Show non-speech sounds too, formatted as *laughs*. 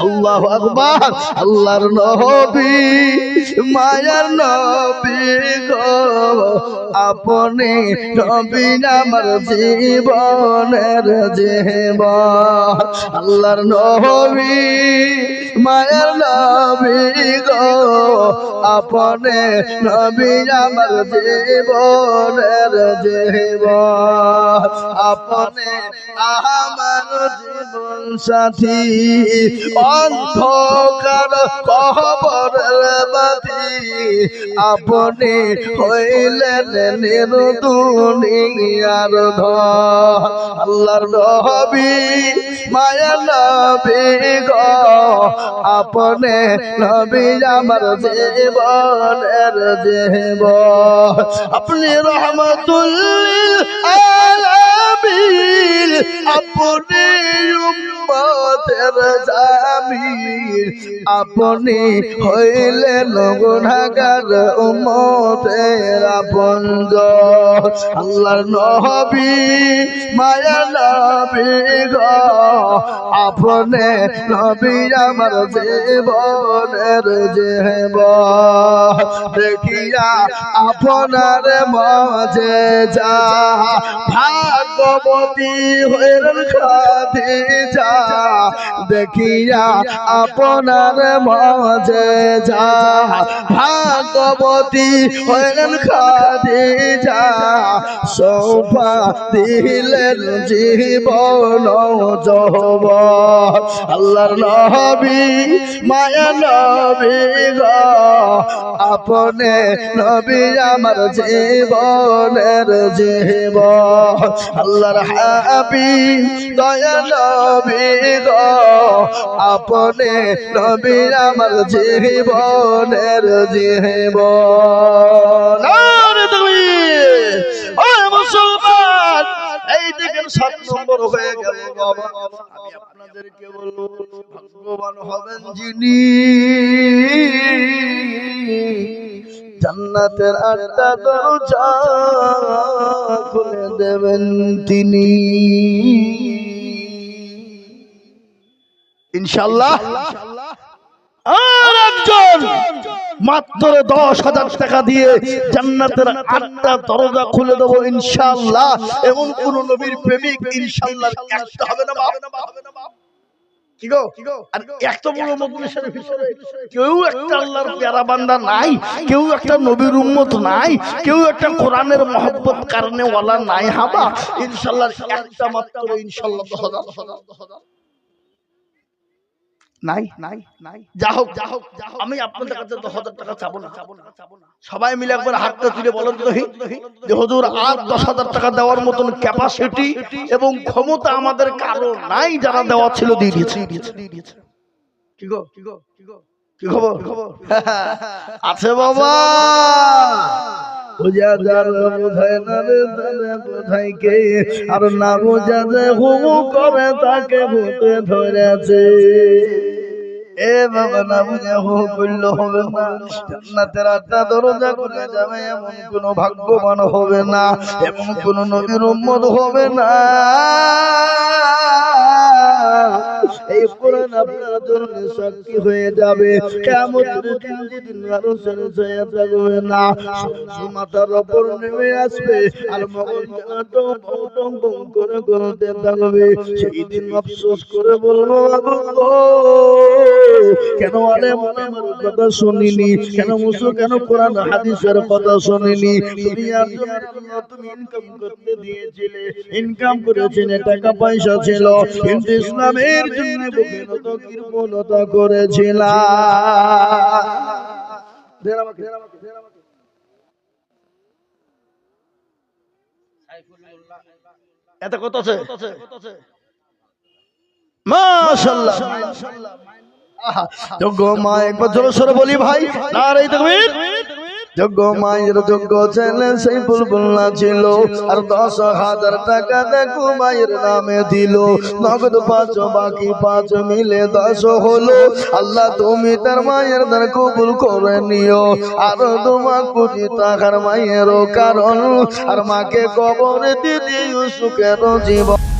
আল্লাহ আকবার আল্লাহর নবী। মায়ার নবী গো আপনি নবী আমার জীবনের জীবন। আল্লাহর নবী, মায়ার নবী গো আপনি নবী আমার জীবনের জীবন। আপনি আমার জীবন সাথী, অন্ধকার কবরের আপনি হইলেন নিরুদুনিয়ার ধর আল্লাহর নবী, মায়া নবী গো, আপনি নবী আমার জীবনের জীব। আপনি রহমতুল্লিল আলামিন, আপনি আপনি হইলেন গুনাহগার উম্মতের আপনজ আল্লাহর নবী, মায়া নবী গো, আপনি নবী আমার জীবনের জীব দেখিয়া আপনার মাঝে যা ভাগবতী হইলেন খাদিজা দেখিয়া আপনার মাঝে যা। ভাগবতী হইলেন খাদিজা সৌফা দিলেন জীবন যহব আল্লাহর নবী, মায়া নবী আপনে নবী আমার জীবনের জীব আল্লাহর হাবি দয়া নবী গো আপনে নবী আমার জীবনের জীব নারে তাকবীর! ওই মুসলমান, এই দেখেন নম্বর হয়ে গেল বাবা। আমি আপনাদেরকে বলব, ভাগ্যবান হবেন যিনি। জান্নাতের আটটা দরজা খুলে দেবেন তিনি। ইনশাল্লাহ। আর একজন মাত্র দশ হাজার টাকা দিয়ে জান্নাতের আটটা দরজা খুলে দেবো ইনশাল্লাহ। এবং কোন নবীর প্রেমিক ইনশাল্লাহ একটা হবে না বাপ? কি গো? আর এত বড় মজলিসের ভিতরে কেউ একটা আল্লাহর প্যারা বান্দা নাই কেউ একটা নবীর উম্মত নাই কেউ একটা কোরআনের মহব্বত কারণে ওয়ালা নাই হাবা। ইনশাল্লাহ একটা মাত্র ইনশাল্লাহ দশ হাজার, দশ হাজার, দশ হাজার। নাই নাই নাই। যা হোক যা হোক যা হোক, আমি আপনাদের কাছে দশ হাজার টাকা চাবো না। চাবো না চাবো না। সবাই মিলে একবার হাতটা তুলে বলেন তো যে হুজুর আর দশ হাজার টাকা দেওয়ার মতন ক্যাপাসিটি এবং ক্ষমতা আমাদের কারও নাই যারা দেওয়া ছিল দিয়ে দিয়েছে। কি গো কি গো কি গো? কি খবর? *laughs* আছে বাবা। বোঝা যার বোঝায় না রে, তারে বোঝাই কে? আর না বোঝা যে হুমু করে তাকে ভূতে ধরেছে। এ বাবা, না বুঝে হু করলে হবে না। আটটা দরজা খুলে যাবে, এমন কোন ভাগ্যবান হবে না, এমন কোন নবীর উম্মত হবে না। এই কোরআন আপনার জন্য সাক্ষী হয়ে যাবে। কেমন দিন ছেড়ে ছেড়ে থাকবে না মাথার উপর নেমে আসবে আর করে করতে থাকবে। সেই দিন আফসোস করে বলব কেন মনে কথা শুনিনি? কেন মুসু কেন কোরআন, হাদিসের কথা শুনিনি? তুমি ইনকাম করতে দিয়েছিলে। ইনকাম করেছিলে, টাকা পয়সা ছিল। কিন্তু ইসলামের জন্য কৃপণতা করেছিলাম। এত কত আছে? মাশাআল্লাহ। আহা, যোগ্য মা একবার জোরে সরে বলি ভাই। নারাই তাকবীর। যোগ্য মায়ের যোগ্য ছেলে সেই বুলবুল্লা ছিল। আর দশ হাজার টাকা দেখো মায়ের নামে দিল। নগদ পাঁচ, বাকি পাঁচ মিলে দশ হলো। আল্লাহ তুমি তার মায়ের দ্বার কবুল করে নিও। আর তোমার কোটি টাকার মায়েরও কারণ। আর মাকে কবরে দিদি সুখের জীবন।